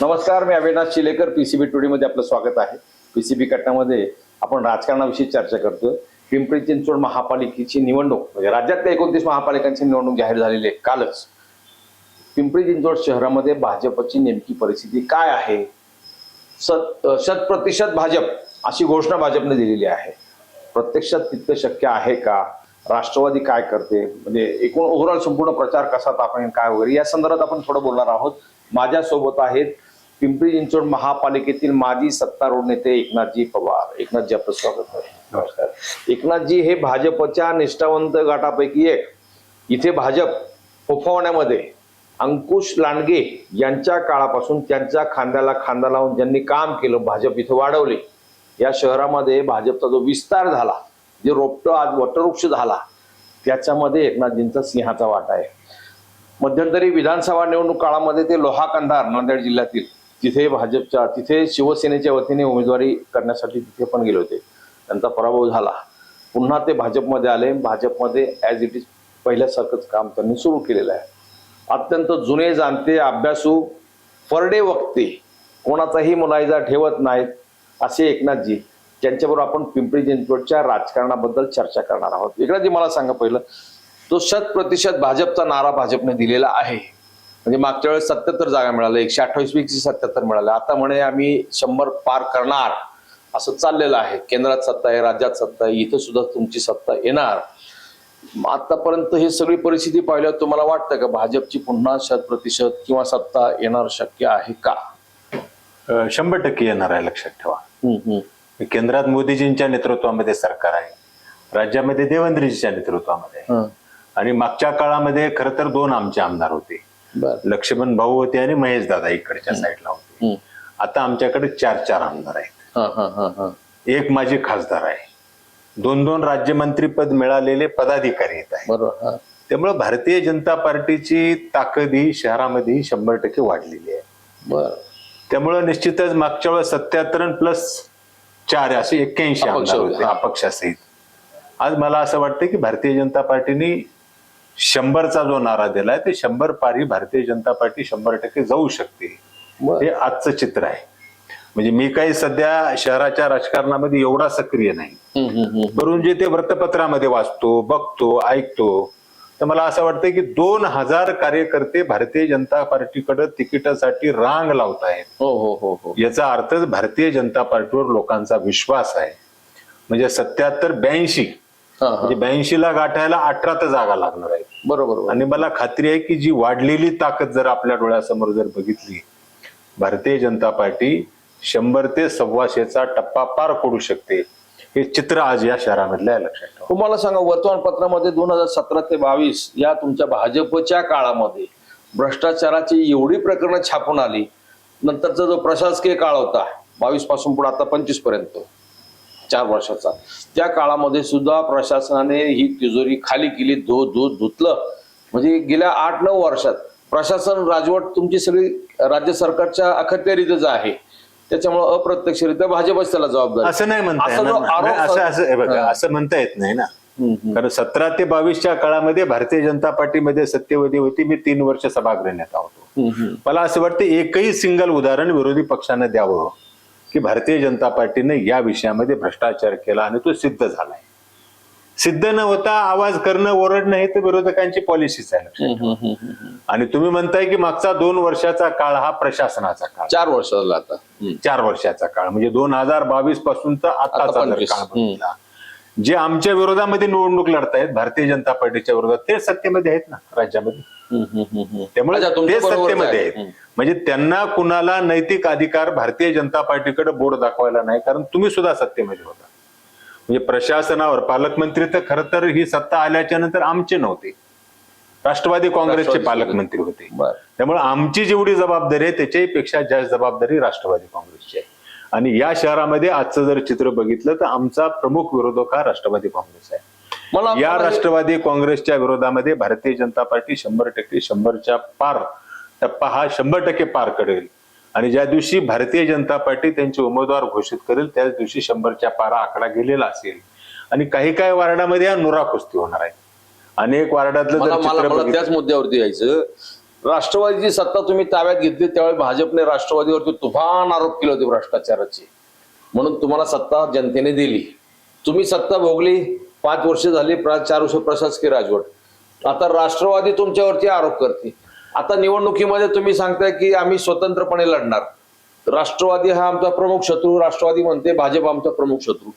नमस्कार मी अविनाश चिलेकर पीसीबी टुडेमध्ये आपलं स्वागत आहे. पीसीबी कट्टामध्ये आपण राजकारणाविषयी चर्चा करतोय. पिंपरी चिंचवड महापालिकेची निवडणूक म्हणजे राज्यातल्या एकोणतीस महापालिकांची निवडणूक जाहीर झालेली आहे कालच. पिंपरी चिंचवड शहरामध्ये भाजपची नेमकी परिस्थिती काय आहे? सत शत प्रतिशत भाजप अशी घोषणा भाजपने दिलेली आहे. प्रत्यक्षात तितकं शक्य आहे का? राष्ट्रवादी काय करते? म्हणजे एकूण ओव्हरऑल संपूर्ण प्रचार कसा तापेल काय वगैरे या संदर्भात आपण थोडं बोलणार आहोत. माझ्यासोबत आहेत पिंपरी चिंचवड महापालिकेतील माजी सत्तारूढ नेते एकनाथजी पवार. एकनाथजी आपलं स्वागत आहे. नमस्कार. एकनाथजी हे भाजपच्या निष्ठावंत गटापैकी एक. इथे भाजप फोफावण्यामध्ये अंकुश लांडगे यांच्या काळापासून त्यांच्या खांद्याला खांदा लावून ज्यांनी काम केलं भाजप इथं वाढवले. या शहरामध्ये भाजपचा जो विस्तार झाला जे रोपटं आज वटवृक्ष झाला त्याच्यामध्ये एकनाथजींचा सिंहाचा वाटा आहे. मध्यंतरी विधानसभा निवडणूक काळामध्ये ते लोहा कंधार नांदेड जिल्ह्यातील तिथे भाजपच्या तिथे शिवसेनेच्या वतीने उमेदवारी करण्यासाठी तिथे पण गेले होते. त्यांचा पराभव झाला. पुन्हा ते भाजपमध्ये आले. भाजपमध्ये ॲज इट इज पहिल्यासारखंच काम त्यांनी सुरू केलेलं आहे. अत्यंत जुने जाणते अभ्यासू फरडे वक्ते. कोणाचाही मुलायजा ठेवत नाहीत असे एकनाथजी. ज्यांच्याबरोबर आपण पिंपरी चिंचवडच्या राजकारणाबद्दल चर्चा करणार आहोत. एकनाथजी मला सांगा पहिलं. तो शत प्रतिशत भाजपचा नारा भाजपने दिलेला आहे. म्हणजे मागच्या वेळेस सत्याहत्तर जागा मिळाल्या एकशे अठ्ठावीस पैकी सत्याहत्तर मिळाल्या आता म्हणे आम्ही शंभर पार करणार. असं चाललेलं आहे. केंद्रात सत्ता आहे राज्यात सत्ता आहे इथं सुद्धा तुमची सत्ता येणार. आतापर्यंत ही सगळी परिस्थिती पाहिल्यावर तुम्हाला वाटतं का भाजपची पुन्हा शत प्रतिशत किंवा सत्ता येणार शक्य आहे का? शंभर टक्के येणार आहे लक्षात ठेवा. केंद्रात मोदीजींच्या नेतृत्वामध्ये सरकार आहे. राज्यामध्ये देवेंद्रजीच्या नेतृत्वामध्ये. आणि मागच्या काळामध्ये खरं तर दोन आमचे आमदार होते. लक्ष्मण भाऊ होते आणि महेश दादा इकडच्या साईडला होते. आता आमच्याकडे चार चार आमदार आहेत. एक माझे खासदार आहे. दोन दोन राज्यमंत्री पद मिळालेले पदाधिकारी येत आहेत. बरोबर. त्यामुळे भारतीय जनता पार्टीची ताकद ही शहरामध्ये शंभर टक्के वाढलेली आहे. बरं. त्यामुळं निश्चितच मागच्या वेळेस सत्याहत्तर प्लस चार असे एक्क्याऐंशी अपक्ष आमदार होते. होते अपक्षासहित. आज मला असं वाटतं की भारतीय जनता पार्टीने शंभरचा जो नारा दिलाय ते शंभर पारी भारतीय जनता पार्टी शंभर टक्के जाऊ शकते. हे आजचं चित्र आहे. म्हणजे मी काही सध्या शहराच्या राजकारणामध्ये एवढा सक्रिय नाही. करून जे ते वृत्तपत्रामध्ये वाचतो बघतो ऐकतो तर मला असं वाटतं की दोन हजार कार्यकर्ते भारतीय जनता पार्टीकडे तिकिटासाठी रांग लावत आहेत हो हो हो हो. याचा अर्थच भारतीय जनता पार्टीवर लोकांचा विश्वास आहे. म्हणजे सत्याहत्तर ब्याऐंशी. म्हणजे ब्याऐंशी ला गाठायला अठरा तर जागा लागणार बरोबर बरोबर. आणि मला खात्री आहे की जी वाढलेली ताकद जर आपल्या डोळ्यासमोर जर बघितली भारतीय जनता पार्टी शंभर ते सव्वाशेचा टप्पा पार करू शकते. हे चित्र आज या शहरामधलं आहे लक्षात ठेवा. तुम्हाला सांगा वर्तमानपत्रामध्ये दोन हजार सतरा ते बावीस या तुमच्या भाजपच्या काळामध्ये भ्रष्टाचाराची एवढी प्रकरणं छापून आली. नंतरचा जो प्रशासकीय काळ होता बावीसपासून पुढे आता पंचवीसपर्यंत चार वर्षाचा. त्या काळामध्ये सुद्धा प्रशासनाने ही तिजोरी खाली केली धो धो धुतलं. म्हणजे गेल्या आठ नऊ वर्षात प्रशासन राजवट तुमची सगळी राज्य सरकारच्या अखत्यारीतच आहे त्याच्यामुळे अप्रत्यक्षरित्या भाजपच त्याला जबाबदार. असं नाही म्हणता असा असं म्हणता येत नाही ना. कारण सतरा ते बावीसच्या काळामध्ये भारतीय जनता पार्टीमध्ये सत्तेवधी होती. मी तीन वर्ष सभागृह नेता होतो. मला असं वाटतं एकही सिंगल उदाहरण विरोधी पक्षानं द्यावं. की भारतीय जनता पार्टीने या विषयामध्ये भ्रष्टाचार केला आणि तो सिद्ध झालाय सिद्ध न होता आवाज करणं ओरडणं हे तर विरोधकांची पॉलिसीच आहे. आणि तुम्ही म्हणताय की मागचा दोन वर्षाचा काळ हा प्रशासनाचा काळ चार वर्ष झालं आता. चार वर्षाचा काळ म्हणजे दोन हजार बावीस पासूनचा आता आताचा जर 25. काळ बघितला जे आमच्या विरोधामध्ये निवडणूक लढतायत भारतीय जनता पार्टीच्या विरोधात ते सत्तेमध्ये आहेत ना राज्यामध्ये. त्यामुळे ते सत्तेमध्ये आहे. आहेत. म्हणजे त्यांना कुणाला नैतिक अधिकार भारतीय जनता पार्टीकडे बोर्ड दाखवायला नाही कारण तुम्ही सुद्धा सत्तेमध्ये होता. म्हणजे प्रशासनावर पालकमंत्री तर खरं तर ही सत्ता आल्याच्यानंतर आमचे नव्हते. राष्ट्रवादी काँग्रेसचे पालकमंत्री होते. त्यामुळे आमची जेवढी जबाबदारी आहे त्याच्याही पेक्षा जास्त जबाबदारी राष्ट्रवादी काँग्रेसची आहे. आणि या शहरामध्ये आजचं जर चित्र बघितलं तर आमचा प्रमुख विरोधक हा राष्ट्रवादी काँग्रेस आहे. मला या राष्ट्रवादी काँग्रेसच्या विरोधामध्ये भारतीय जनता पार्टी शंभर टक्के शंभरच्या पार टप्पा हा शंभर टक्के पार करेल. आणि ज्या दिवशी भारतीय जनता पार्टी त्यांचे उमेदवार घोषित करेल त्याच दिवशी शंभरच्या पारा आकडा गेलेला असेल. आणि काही काही वार्डामध्ये हा नुरा कुस्ती होणार आहे. अनेक वार्डातलं त्याच मुद्द्यावरती यायचं. राष्ट्रवादीची सत्ता तुम्ही ताब्यात घेतली त्यावेळी भाजपने राष्ट्रवादीवरती तुफान आरोप केले होते भ्रष्टाचाराचे. म्हणून तुम्हाला सत्ता जनतेने दिली. तुम्ही सत्ता भोगली पाच वर्ष झाली चार वर्ष प्रशासकीय राजवट. आता राष्ट्रवादी तुमच्यावरती आरोप करते. आता निवडणुकीमध्ये तुम्ही सांगताय की आम्ही स्वतंत्रपणे लढणार. राष्ट्रवादी हा आमचा प्रमुख शत्रू राष्ट्रवादी म्हणते भाजप आमचा प्रमुख शत्रू.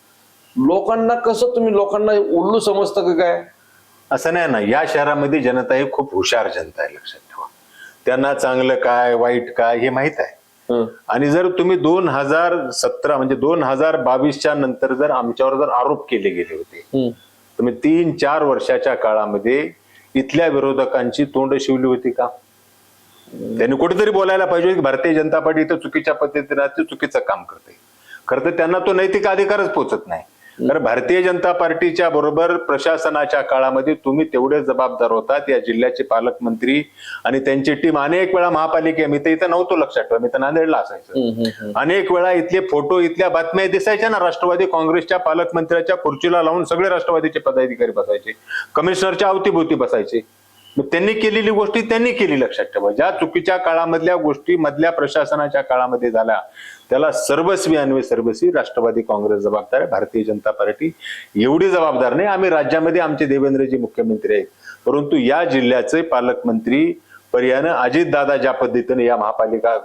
लोकांना कसं तुम्ही लोकांना उल्लू समजतं का काय? असं नाही ना या शहरामध्ये जनता ही खूप हुशार जनता आहे लक्षात त्यांना चांगलं काय वाईट काय हे माहीत आहे. हं. आणि जर तुम्ही दोन हजार सतरा म्हणजे दोन हजार बावीसच्या नंतर जर आमच्यावर जर आरोप केले गेले होते. हं. तर मी तीन चार वर्षाच्या काळामध्ये इथल्या विरोधकांची तोंड शिवली होती का? त्यांनी कुठेतरी बोलायला पाहिजे की भारतीय जनता पार्टी इथं चुकीच्या पद्धतीने ते चुकीचं काम करते खरं तर त्यांना तो नैतिक अधिकारच पोचत नाही. कारण भारतीय जनता पार्टीच्या बरोबर प्रशासनाच्या काळामध्ये तुम्ही तेवढे जबाबदार होतात. या जिल्ह्याचे पालकमंत्री आणि त्यांची टीम अनेक वेळा महापालिके मी तर इथं नव्हतो लक्षात ठेवा मी तर नांदेडला असायचं. अनेक वेळा इथले फोटो इथल्या बातम्या दिसायच्या ना राष्ट्रवादी काँग्रेसच्या पालकमंत्र्याच्या खुर्चीला लावून सगळे राष्ट्रवादीचे पदाधिकारी बसायचे कमिशनरच्या अवतीभोवती बसायचे. मग त्यांनी केलेली गोष्टी त्यांनी केली लक्षात ठेवा. ज्या चुकीच्या काळामधल्या गोष्टी मधल्या प्रशासनाच्या काळामध्ये झाल्या त्याला सर्वस्वी आणि सर्वस्वी राष्ट्रवादी काँग्रेस जबाबदार आहे. भारतीय जनता पार्टी एवढी जबाबदार नाही. आम्ही राज्यामध्ये आमचे देवेंद्रजी मुख्यमंत्री आहेत. परंतु या जिल्ह्याचे पालकमंत्री पर्यायानं अजितदादा ज्या पद्धतीने या महापालिका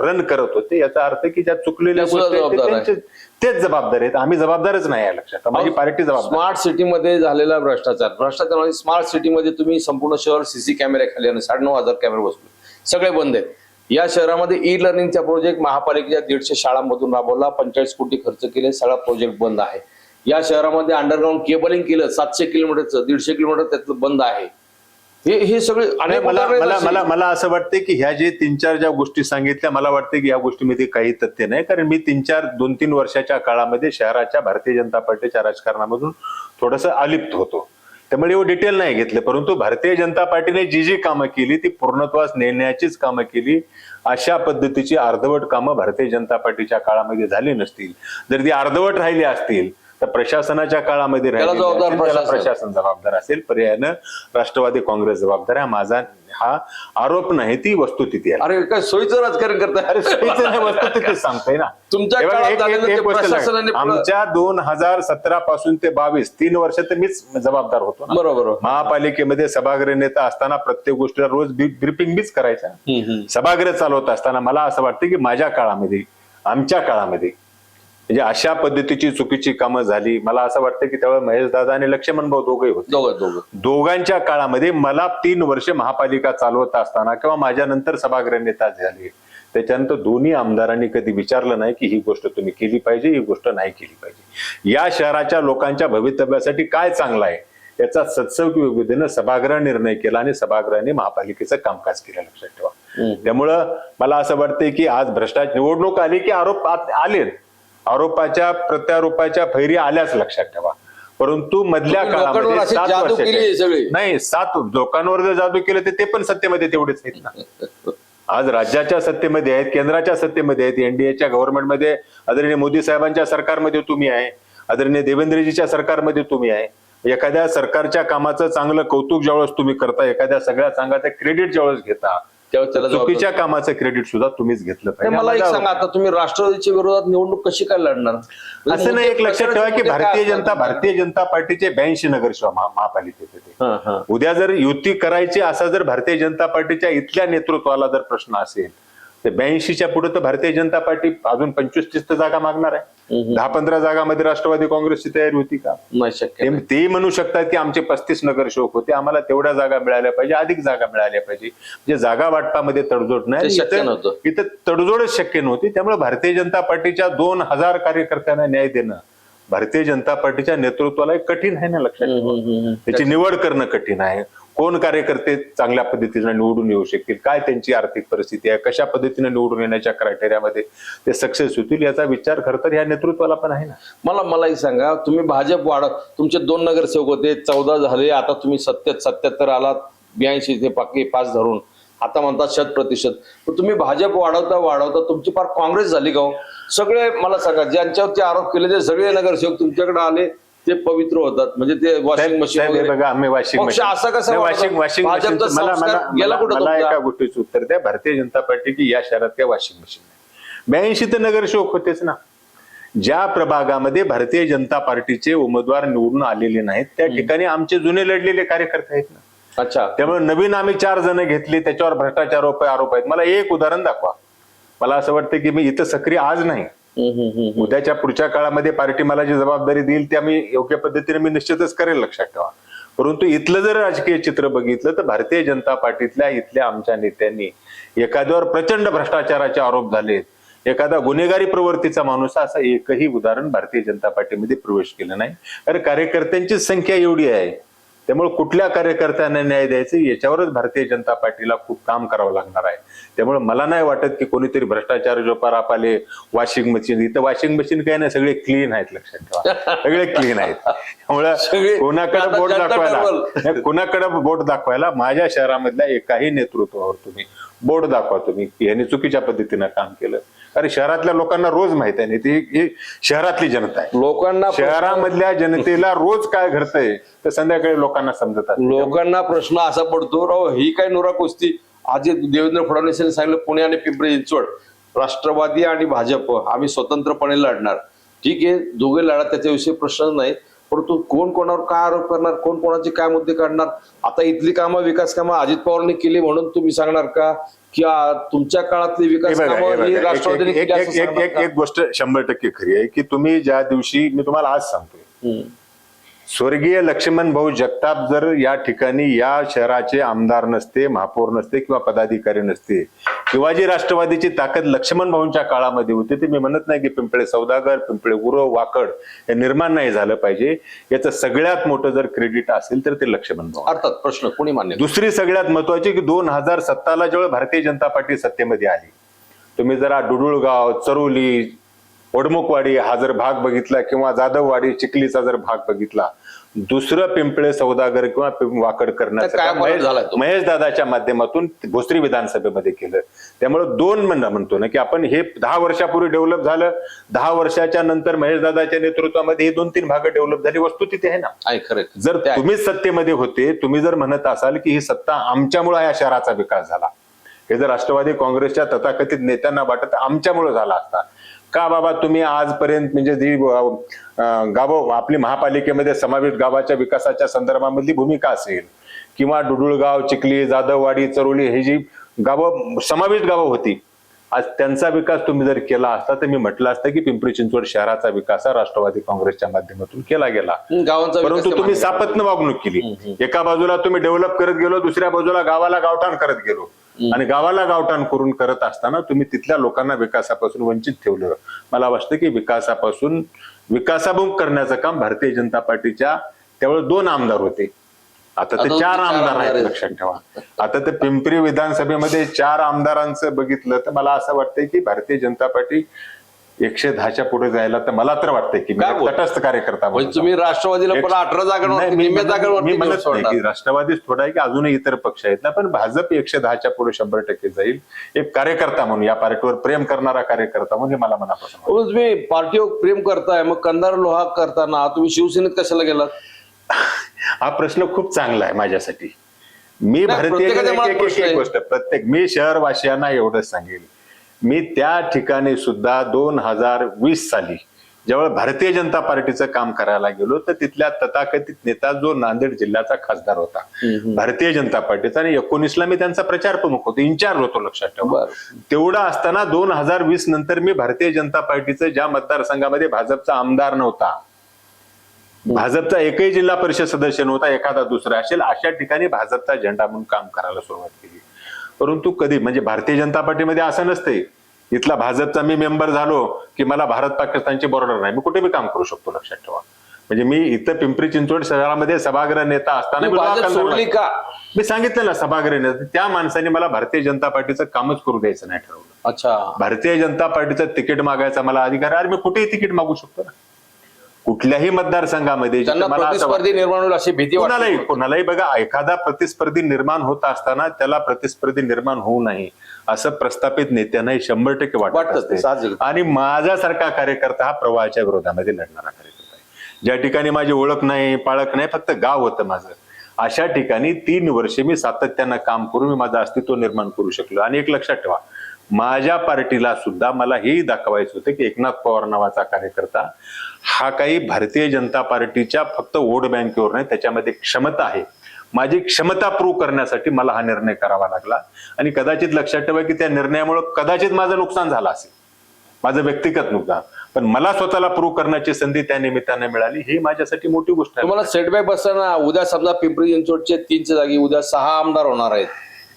रन करत होते याचा अर्थ की ज्या चुकलेल्या गोष्टी तेच जबाबदार आहेत. आम्ही जबाबदारच नाही आहे लक्षात. माझी पार्टी जबाबदार स्मार्ट सिटीमध्ये झालेला भ्रष्टाचार. भ्रष्टाचार म्हणजे स्मार्ट सिटीमध्ये तुम्ही संपूर्ण शहर सीसी कॅमेरे खाली आणि साडेनऊ हजार कॅमेरे बसवले. सगळे बंद आहेत. या शहरामध्ये ई लर्निंगचा प्रोजेक्ट महापालिकेच्या दीडशे शाळांमधून राबवला. पंचेचाळीस कोटी खर्च केले. सगळा प्रोजेक्ट बंद आहे. या शहरामध्ये अंडरग्राऊंड केबलिंग केलं. सातशे किलोमीटरचं दीडशे किलोमीटर त्यातलं बंद आहे. हे हे सगळे मला मला मला. मला असं वाटतं की ह्या जे तीन चार ज्या गोष्टी सांगितल्या मला वाटतं की या गोष्टीमध्ये काही तथ्य नाही. कारण मी तीन चार दोन तीन वर्षाच्या काळामध्ये शहराच्या भारतीय जनता पार्टीच्या राजकारणामधून थोडस अलिप्त होतो. त्यामुळे एवढं डिटेल नाही घेतलं. परंतु भारतीय जनता पार्टीने जी जी कामं केली ती पूर्णत्वास नेण्याचीच कामं केली. अशा पद्धतीची अर्धवट कामं भारतीय जनता पार्टीच्या काळामध्ये झाली नसतील. जर ती अर्धवट राहिली असतील तर प्रशासनाच्या काळामध्ये जबाबदार प्रशासन. जबाबदार असेल पर्यायानं राष्ट्रवादी काँग्रेस जबाबदार आहे. माझा हा आरोप नाही ती वस्तुस्थिती आहे. अरे काय सोयीचं राजकारण करताय? अरे सोयीचं नाही वस्तुस्थिती सांगतोय ना. तुमच्या काळात आमच्या दोन हजार सतरा पासून ते बावीस तीन वर्ष तर मीच जबाबदार होतो ना. बरोबर. महापालिकेमध्ये सभागृह नेता असताना प्रत्येक गोष्टीला रोज ब्रिफिंग बीच करायचा. सभागृह चालवत असताना मला असं वाटतं की माझ्या काळामध्ये आमच्या काळामध्ये म्हणजे अशा पद्धतीची चुकीची कामं झाली. मला असं वाटतं की त्यावेळेस महेश दादा आणि लक्ष्मण भाऊ दोघे होते. दोघं दोघं. दोघांच्या काळामध्ये मला तीन वर्ष महापालिका चालवत असताना किंवा माझ्या नंतर सभागृह नेता झाले. त्याच्यानंतर दोन्ही आमदारांनी कधी विचारलं नाही की ही गोष्ट तुम्ही केली पाहिजे ही गोष्ट नाही केली पाहिजे. या शहराच्या लोकांच्या भवितव्यासाठी काय चांगलं आहे याचा सत्सव विधीनं सभागृह निर्णय केला आणि सभागृहाने महापालिकेचं कामकाज केलं लक्षात ठेवा. त्यामुळं मला असं वाटतंय की आज भ्रष्टाचार निवडणूक आली की आरोप आले आरोपाच्या प्रत्यारोपाच्या फैरी आल्याच लक्षात ठेवा. परंतु मधल्या काळामध्ये सात. वर्षाचे नाही सात लोकांवर जर जादू केलं तर ते पण सत्तेमध्ये तेवढेच आहेत ना. आज राज्याच्या सत्तेमध्ये आहेत केंद्राच्या सत्तेमध्ये आहेत एनडीएच्या गव्हर्नमेंटमध्ये आदरणीय मोदी साहेबांच्या सरकारमध्ये तुम्ही आहे आदरणीय देवेंद्रजीच्या सरकारमध्ये तुम्ही आहे. एखाद्या सरकारच्या कामाचं चांगलं कौतुक ज्यावेळेस तुम्ही करता एखाद्या सगळ्या चांगलं क्रेडिट ज्यावेळेस घेता त्यावेळेस त्याला जबाबदार. चुकीच्या कामाचं क्रेडिट सुद्धा तुम्हीच घेतलं नाही, मला एक सांगा आता तुम्ही राष्ट्रवादीच्या विरोधात निवडणूक कशी काय लढणार असं नाही एक लक्षात ठेवा की मुद्दे काय भारतीय? जनता भारतीय जनता पार्टीचे ब्याऐंशी नगरसेवक महा- हां, हां. उद्या जर युती करायची असा जर भारतीय जनता पार्टीच्या इथल्या नेतृत्वाला जर प्रश्न असेल तर ब्याऐंशीच्या पुढे तर भारतीय जनता पार्टी अजून पंचवीस तीस तर जागा मागणार आहे. दहा पंधरा जागामध्ये राष्ट्रवादी काँग्रेसची तयारी होती का? ते म्हणू शकतात की आमचे पस्तीस नगरसेवक होते. आम्हाला तेवढ्या जागा मिळाल्या पाहिजे अधिक जागा मिळाल्या पाहिजे. म्हणजे जागा वाटपामध्ये तडजोड नाही. इथं- तडजोडच शक्य नव्हती. त्यामुळे भारतीय जनता पार्टीच्या दोन हजार कार्यकर्त्यांना न्याय देणं भारतीय जनता पार्टीच्या नेतृत्वाला कठीण आहे ना लक्षात. त्याची निवड करणं कठीण आहे. कोण कार्यकर्ते चांगल्या पद्धतीने निवडून येऊ शकतील? काय त्यांची आर्थिक परिस्थिती आहे? कशा पद्धतीने निवडून येण्याच्या क्रायटेरियामध्ये ते सक्सेस होतील याचा विचार खरं तर या नेतृत्वाला पण आहे ना. मला मलाही सांगा तुम्ही भाजप वाढत तुमचे दोन नगरसेवक होते चौदा झाले आता तुम्ही सत्यात सत्याहत्तर आलात ब्याऐंशी ते पाकी पाच धरून. आता म्हणतात शत प्रतिशत. पण तुम्ही भाजप वाढवता वाढवता तुमची फार काँग्रेस झाली का हो? सगळे मला सांगा ज्यांच्यावरती आरोप केले ते सगळे नगरसेवक तुमच्याकडे आले ते पवित्र होतात. म्हणजे ते वॉशिंग मशीन हे. बघा आम्ही वॉशिंग मशीन असं कसं? वॉशिंग वॉशिंग मशीन मला मला? एका गोष्टीचं उत्तर द्या. भारतीय जनता पार्टी की या शहरात काय वॉशिंग मशीन नाही ब्याऐंशी तर नगरसेवक होतेच ना. ज्या प्रभागामध्ये भारतीय जनता पार्टीचे उमेदवार निवडून आलेले नाहीत त्या ठिकाणी आमचे जुने लढलेले कार्यकर्ते आहेत ना. अच्छा. त्यामुळे नवीन आम्ही चार जण घेतले त्याच्यावर भ्रष्टाचार आरोप आहेत. मला एक उदाहरण दाखवा. मला असं वाटतं की मी इथं सक्रिय आज नाही. उद्याच्या पुढच्या काळामध्ये पार्टी मला जी जबाबदारी देईल ती आम्ही योग्य पद्धतीने मी निश्चितच करेल लक्षात ठेवा. परंतु इथलं जर राजकीय चित्र बघितलं तर भारतीय जनता पार्टीतल्या इथल्या आमच्या नेत्यांनी एखाद्यावर प्रचंड भ्रष्टाचाराचे आरोप झालेत. एखादा गुन्हेगारी प्रवृत्तीचा माणूस असं एकही उदाहरण भारतीय जनता पार्टीमध्ये प्रवेश केलं नाही. कारण कार्यकर्त्यांची संख्या एवढी आहे. त्यामुळे कुठल्या कार्यकर्त्यांना न्याय द्यायचं याच्यावरच भारतीय जनता पार्टीला खूप काम करावं लागणार आहे. त्यामुळे मला नाही वाटत की कोणीतरी भ्रष्टाचार जो पराप आले वॉशिंग मशीन इथं वॉशिंग मशीन काय नाही सगळे क्लीन आहेत लक्षात ठेवा. सगळे क्लीन आहेत. त्यामुळे कोणाकडे बोट दाखवायला कुणाकडे बोट दाखवायला माझ्या शहरामधल्या एकाही नेतृत्वावर तुम्ही बोट दाखवा तुम्ही की यांनी चुकीच्या पद्धतीनं काम केलं. कारण शहरातल्या लोकांना रोज माहीत आहे नाही ती ही शहरातली जनता आहे. लोकांना शहरामधल्या जनतेला रोज काय घडतंय तर संध्याकाळी लोकांना समजत. लोकांना प्रश्न असा पडतो राव ही काय नुरा कुस्ती? आज जे देवेंद्र फडणवीस यांनी सांगितलं पुणे आणि पिंपरी चिंचवड राष्ट्रवादी आणि भाजप आम्ही स्वतंत्रपणे लढणार. ठीक आहे दोघे लढा त्याच्याविषयी प्रश्न नाही. परंतु कोण कोणावर काय आरोप करणार कोण कोणाचे काय मुद्दे काढणार? आता इथली कामं विकास कामं अजित पवारांनी केली म्हणून तुम्ही सांगणार का? की तुमच्या काळातली विकास कामं ही एक- गोष्ट शंभर टक्के खरी आहे की तुम्ही ज्या दिवशी मी तुम्हाला आज सांगतोय. स्वर्गीय लक्ष्मण भाऊ जगताप जर या ठिकाणी या शहराचे आमदार नसते महापौर नसते किंवा पदाधिकारी नसते किंवा जी राष्ट्रवादीची ताकद लक्ष्मण भाऊंच्या काळामध्ये होती ते मी म्हणत नाही की पिंपळे सौदागर पिंपळे गुरव वाकड हे निर्माण नाही झालं पाहिजे. याचं सगळ्यात मोठं जर क्रेडिट असेल तर ते लक्ष्मण भाऊ. अर्थात प्रश्न कोणी मान्य दुसरी सगळ्यात महत्वाची की दोन हजार सत्ताला जेव्हा भारतीय जनता पार्टी सत्तेमध्ये आली तुम्ही जरा डुडुळगाव चरोली वडमुखवाडी हा जर भाग बघितला किंवा जाधववाडी चिखलीचा जर भाग बघितला दुसरं पिंपळे सौदागर किंवा वाकड करण्याचं? महेश दादाच्या माध्यमातून भोसरी विधानसभेमध्ये केलं. त्यामुळे दोन म्हणतो ना की आपण हे दहा वर्षापूर्वी डेव्हलप झालं दहा वर्षाच्या नंतर महेश दादाच्या नेतृत्वामध्ये हे दोन तीन भागं डेव्हलप झाली. वस्तू तिथे आहे ना. जर ते आहे. तुम्हीच सत्तेमध्ये होते तुम्ही जर म्हणत असाल की ही सत्ता आमच्यामुळे या शहराचा विकास झाला. हे जर राष्ट्रवादी काँग्रेसच्या तथाकथित नेत्यांना वाटत आमच्यामुळे झाला असता. का बाबा तुम्ही आजपर्यंत म्हणजे जी गावं आपली महापालिकेमध्ये समाविष्ट गावाच्या विकासाच्या संदर्भामधली भूमिका असेल किंवा डुडुळगाव चिखली जाधववाडी चरोली ही जी गावं समाविष्ट गावं होती आज त्यांचा विकास तुम्ही जर केला असता तर मी म्हटलं असतं की पिंपरी चिंचवड शहराचा विकास हा राष्ट्रवादी काँग्रेसच्या माध्यमातून केला गेला. परंतु तुम्ही. सापत्न वागणूक केली. एका बाजूला तुम्ही डेव्हलप करत गेलो दुसऱ्या बाजूला गावाला गावठाण करत गेलो. आणि गावाला गावठाण करून करत असताना तुम्ही तिथल्या लोकांना विकासापासून वंचित ठेवलं मला वाटतं की विकासापासून विकासाभिमुख करण्याचं काम भारतीय जनता पार्टीच्या त्यावेळेस दोन आमदार होते. आता ते चार आमदार आहेत. लक्षात ठेवा. आता ते पिंपरी विधानसभेमध्ये चार आमदारांचं बघितलं तर मला असं वाटतंय की भारतीय जनता पार्टी एकशे दहाच्या पुढे जायला तर मला तर वाटतंय की मी काय एक बोलता? तटस्थ कार्यकर्ता म्हणून म्हणजे तुम्ही राष्ट्रवादीला पण अठरा नाही, जागांवरती मी निम्म्या म्हणत- मी नाही सोडणार. की राष्ट्रवादीच थोडा आहे की अजूनही इतर पक्ष आहेत ना पण भाजप एकशे दहाच्या पुढे शंभर टक्के जाईल एक कार्यकर्ता म्हणून या पार्टीवर प्रेम करणारा कार्यकर्ता म्हणून हे मला मनापासून वाटतं. हो, तुम्ही पार्टीवर प्रेम करताय मग कंदार लोहा करताना तुम्ही शिवसेनेत कशाला गेलात हा प्रश्न खूप चांगला आहे माझ्यासाठी मी भारतीय प्रत्येकाच्या मनात एक- एक- प्रश्न एक आहे. गोष्ट प्रत्येक मी शहरवासियांना एवढंच सांगेल मी त्या ठिकाणी सुद्धा दोन हजार वीस साली जेव्हा भारतीय जनता पार्टीचं काम करायला गेलो तर तिथल्या तथाकथित नेता जो नांदेड जिल्ह्याचा खासदार होता. भारतीय जनता पार्टीचा आणि एकोणीसला मी त्यांचा प्रचार प्रमुख होतो इन्चार्ज होतो लक्षात ठेवा. तेवढा असताना दोन हजार वीस नंतर मी भारतीय जनता पार्टीचं ज्या मतदारसंघामध्ये भाजपचा आमदार नव्हता भाजपचा एकही जिल्हा परिषद सदस्य नव्हता एखादा दुसरा असेल अशा ठिकाणी भाजपचा झेंडा म्हणून काम करायला सुरुवात केली. परंतु कधी म्हणजे भारतीय जनता पार्टीमध्ये असं नसते. इथला भाजपचा मी मेंबर झालो की मला भारत पाकिस्तानची बॉर्डर नाही. मी कुठे बी काम करू शकतो लक्षात ठेवा. म्हणजे मी इथं पिंपरी चिंचवड शहरामध्ये सभागृह नेता असताना का? मी सांगितलं ना सभागृह नेता. त्या माणसाने मला भारतीय जनता पार्टीचं कामच करू द्यायचं नाही ठरवलं. अच्छा. भारतीय जनता पार्टीचं तिकीट मागायचा मला अधिकार आहे. अरे मी कुठेही तिकीट मागू शकतो ना. कुठल्याही मतदारसंघामध्ये त्यांना प्रतिस्पर्धी निर्माण होईल अशी भीती कोणालाही कोणालाही बघा एखादा प्रतिस्पर्धी निर्माण होत असताना त्याला प्रतिस्पर्धी निर्माण होऊ नये असं प्रस्थापित नेत्यांनाही शंभर टक्के वाटत. आणि माझ्यासारखा कार्यकर्ता हा प्रवाहाच्या विरोधामध्ये लढणारा कार्यकर्ता आहे. ज्या ठिकाणी माझी ओळख नाही पाळख नाही फक्त गाव होतं माझं. अशा ठिकाणी तीन वर्षे मी सातत्यानं काम करून मी माझं अस्तित्व निर्माण करू शकलो. आणि एक लक्षात ठेवा माझ्या पार्टीला सुद्धा मला हेही दाखवायचं होतं की एकनाथ पवार नावाचा कार्यकर्ता हा काही भारतीय जनता पार्टीच्या फक्त वोट बँकेवर नाही त्याच्यामध्ये क्षमता आहे. माझी क्षमता प्रूव्ह करण्यासाठी मला हा निर्णय करावा लागला. आणि कदाचित लक्षात ठेवा की त्या निर्णयामुळे कदाचित माझं नुकसान झालं असेल. माझं व्यक्तिगत नुकसान. पण मला स्वतःला प्रूव्ह करण्याची संधी त्या निमित्ताने मिळाली. ही माझ्यासाठी मोठी गोष्ट आहे. तुम्हाला सेटबॅक बसताना उद्या समजा पिंपरी चिंचवडचे तीनच्या जागी उद्या सहा आमदार होणार आहेत.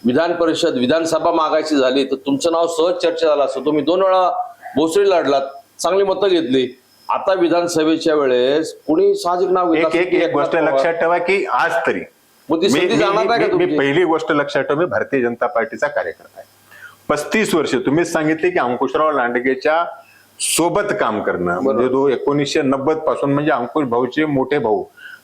विधान परिषद विधानसभा मागायची झाली तर तुमचं नाव सहज चर्चा झालं असतं. तुम्ही दोन वेळा भोसरी लढलात चांगली मतं घेतली. आता विधानसभेच्या वेळेस कुणी साहजिक नाव एक गोष्ट. लक्षात ठेवा की आज तरी. मग ती मी-? पहिली गोष्ट लक्षात ठेवा मी भारतीय जनता पार्टीचा कार्यकर्ता आहे. पस्तीस वर्ष तुम्हीच सांगितले की अंकुशराव लांडगेच्या सोबत काम करणं. म्हणजे दो एकोणीसशे नव्वदपासून म्हणजे अंकुश भाऊचे मोठे भाऊ.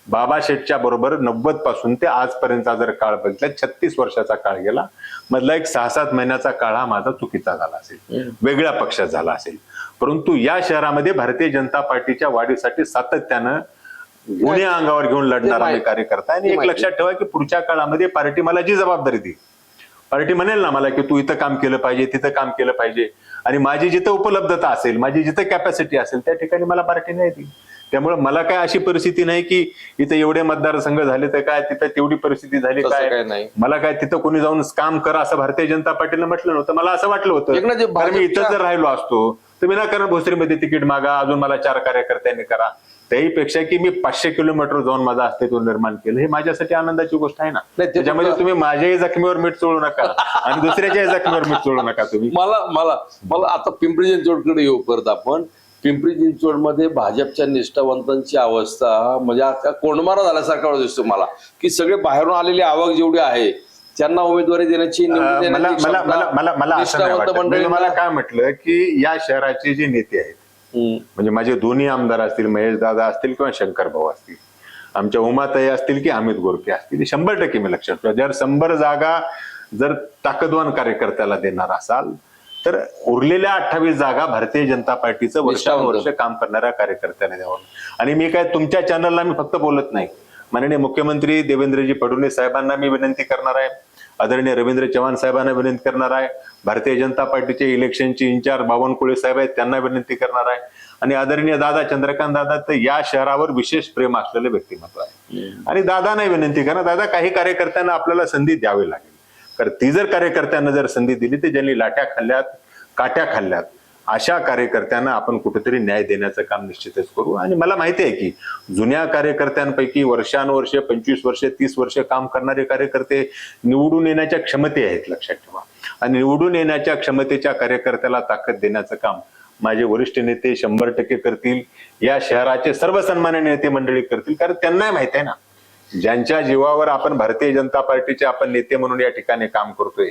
बाबा शेठच्या बरोबर नव्वदपासून ते आजपर्यंतचा जर काळ बघितला छत्तीस वर्षाचा काळ गेला मधला एक सहा सात महिन्याचा काळ हा माझा चुकीचा झाला असेल. वेगळ्या पक्षात झाला असेल. परंतु या शहरामध्ये भारतीय जनता पार्टीच्या वाढीसाठी सातत्यानं गुन्हे अंगावर घेऊन लढणारा मी माहिती. कार्यकर्ता. आणि एक. लक्षात ठेवा की पुढच्या काळामध्ये पार्टी मला जी जबाबदारी देईल पार्टी म्हणेल ना मला की तू इथं काम केलं पाहिजे तिथं काम केलं पाहिजे. आणि माझी जिथं उपलब्धता असेल माझी जिथं कॅपॅसिटी असेल त्या ठिकाणी मला पार्टी नाही देईल त्यामुळे मला काय अशी परिस्थिती नाही की इथं एवढे मतदारसंघ झाले तर काय तिथं तेवढी परिस्थिती झाली काय? नाही. मला काय तिथं कोणी जाऊन काम करा असं भारतीय जनता पार्टीनं म्हटलं नव्हतं. मला असं वाटलं होतं. कारण मी इथं जर राहिलो असतो तर मी ना कारण भोसरीमध्ये तिकीट मागा अजून मला चार कार्यकर्त्यांनी करा. त्याहीपेक्षा की मी पाचशे किलोमीटर जाऊन माझं अस्तित्व निर्माण केलं हे माझ्यासाठी आनंदाची गोष्ट आहे ना. त्याच्यामध्ये तुम्ही माझ्याही जखमीवर मीठ चोळू नका आणि दुसऱ्याच्याही जखमीवर मीठ चोळू नका तुम्ही. मला मला मला आता पिंपरी चिंचवडकडे येऊ परत आपण. पिंपरी चिंचवडमध्ये भाजपच्या निष्ठावंतांची अवस्था म्हणजे आता कोंडमारा झाल्यासारखा दिसतो मला की सगळे बाहेरून आलेली आवक जेवढी आहे त्यांना उमेदवारी देण्याची मला काय म्हटलं की या शहराचे जे नेते आहेत. म्हणजे माझे दोन्ही आमदार असतील महेश दादा असतील किंवा शंकर भाऊ असतील आमच्या उमाताई असतील की अमित गोरके असतील शंभर टक्के मी लक्षात ठेवा जर शंभर जागा जर ताकदवान कार्यकर्त्याला देणार असाल तर उरलेल्या अठ्ठावीस जागा भारतीय जनता पार्टीचं वर्षानुवर्ष काम करणाऱ्या कार्यकर्त्याने द्यावं. आणि मी काय तुमच्या चॅनलला मी फक्त बोलत नाही. माननीय मुख्यमंत्री देवेंद्रजी फडणवीस साहेबांना मी विनंती करणार आहे. आदरणीय रवींद्र चव्हाण साहेबांना विनंती करणार आहे. भारतीय जनता पार्टीचे इलेक्शनचे इंचार्ज बावनकुळे साहेब आहेत त्यांना विनंती करणार आहे. आणि आदरणीय दादा चंद्रकांत दादा तर या शहरावर विशेष प्रेम असलेले व्यक्तिमत्व आहे. आणि दादा नाही विनंती करा. दादा काही कार्यकर्त्यांना आपल्याला संधी द्यावी लागेल. तर ती जर कार्यकर्त्यांना जर संधी दिली तर ज्यांनी लाट्या खाल्ल्यात काट्या खाल्ल्यात अशा कार्यकर्त्यांना आपण कुठेतरी न्याय देण्याचं काम निश्चितच करू. आणि मला माहिती आहे की जुन्या कार्यकर्त्यांपैकी वर्षानुवर्ष पंचवीस वर्ष तीस वर्ष काम करणारे कार्यकर्ते निवडून येण्याच्या क्षमते आहेत लक्षात ठेवा. आणि निवडून येण्याच्या क्षमतेच्या कार्यकर्त्याला ताकद देण्याचं काम माझे वरिष्ठ नेते शंभर टक्के करतील या शहराचे सर्व सन्मान्य नेते मंडळी करतील कारण त्यांनाही माहीत आहे ना. ज्यांच्या जीवावर आपण भारतीय जनता पार्टीचे आपण नेते म्हणून या ठिकाणी काम करतोय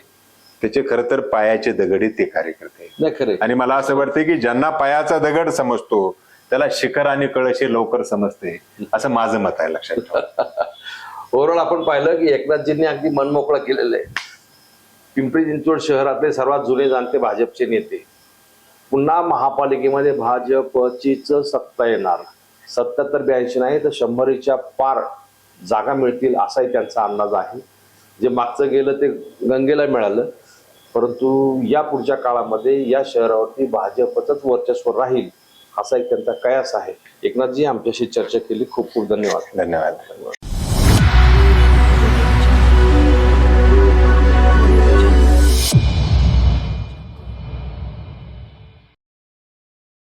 त्याचे खर तर पायाचे दगडी ते कार्यकर्ते आणि मला असं वाटतं की ज्यांना पायाचा दगड समजतो त्याला शिखर आणि कळशे लवकर समजते असं माझं मत आहे लक्षात ठेवा. ओव्हरऑल आपण पाहिलं की एकनाथजींनी अगदी मनमोकळं केलेलं आहे. पिंपरी चिंचवड शहरातले सर्वात जुने जाणते भाजपचे नेते. पुन्हा महापालिकेमध्ये भाजपचीच सत्ता येणार. सत्याहत्तर ब्याऐंशी नाही तर शंभरीच्या पार जागा मिळतील असाही त्यांचा अंदाज आहे. जे मागचं गेलं ते गंगेला मिळालं. परंतु या पुढच्या काळामध्ये या शहरावरती भाजपचंच वर्चस्व राहील असा एक त्यांचा कयास आहे. एकनाथजी आमच्याशी चर्चा केली. खूप खूप धन्यवाद. धन्यवाद.